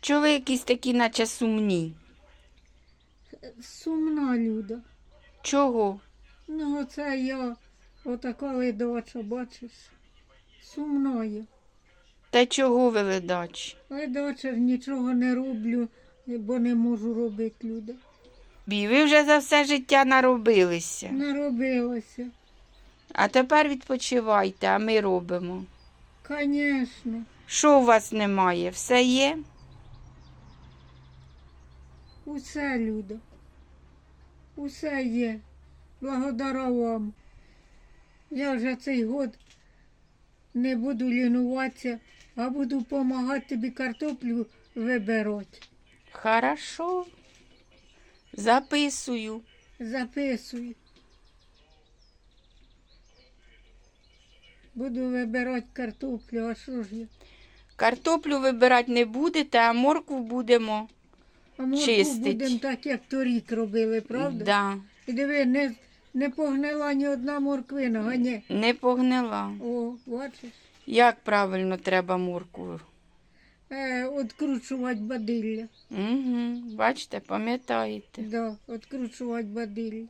Чого ви якісь такі, наче сумні? Сумна люда. Чого? Ну, оце я отака ледача, бачиш. Сумною. Та чого ви ледач? Ледача нічого не роблю, бо не можу робити люда. Бі, ви вже за все життя наробилися. Наробилася. А тепер відпочивайте, а ми робимо. Звісно. Що у вас немає? Все є? Усе, Люда. Усе є. Благодаря вам. Я вже цей год не буду лінуватися, а буду допомагати тобі картоплю вибирати. Хорошо. Записую. Записуй. Буду вибирати картоплю, а що ж я? Картоплю вибирати не будете, а моркву будемо. А Чистить. будемо так, як торік робили, правда? Да, І диви, не, не погнила ні одна морквина, а ні. не погнила. О, бачиш? Як правильно треба морку? Е, откручувати бадилля. Угу, бачите, пам'ятаєте. Да, откручувати бадилля.